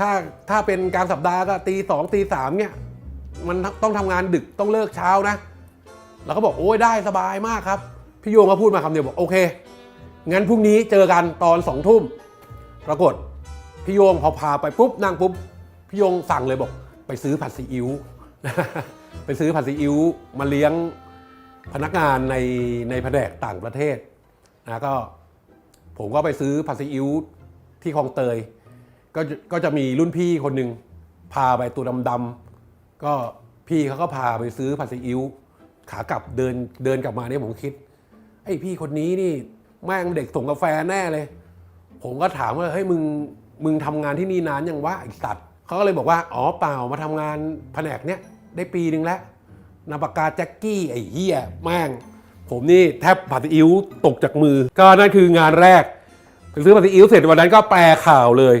ถ้าถ้าเป็นกลางสัปดาห์ก็ตีสองตีสามเนี่ยมันต้องทำงานดึกต้องเลิกเช้านะเราก็บอกโอ้ยได้สบายมากครับ พี่โยงก็พูดมาคำเดียวบอกโอเค งั้นพรุ่งนี้เจอกันตอนสองทุ่มปรากฏพี่โยงพอพาไปปุ๊บนั่งปุ๊บพี่โยงสั่งเลยบอก ไปซื้อผัดซีอิ๊วไปซื้อผัดซีอิ๊วมาเลี้ยงพนักงานในในแผนกต่างประเทศนะก็ผมก็ไปซื้อผัดซีอิ๊วที่คลองเตย ก็จะก็จะมีรุ่นพี่คนหนึ่งพาไปตัวดำๆก็พี่เขาก็พาไปซื้อผัดซีอิ๊วขากลับเดินเดินกลับมาเนี่ยผมคิดไอ้พี่คนนี้นี่แม่งเด็กส่งกาแฟแน่เลย ผมก็ถามว่าเฮ้ยมึงมึงทำงานที่นี่นานยังวะไอสัตว์เขาก็เลยบอกว่าอ๋อเปล่ามาทำงานแผนกเนี้ยได้ปีหนึ่งแล้วนาปากกาแจ็คกี้ไอ้เหี้ยแม่ง ผมนี่แทบผัดซีอิ๊วตกจากมือ ก็นั่นคืองานแรกไปซื้อผัดซีอิ๊วเสร็จวันนั้นก็แปลข่าวเลย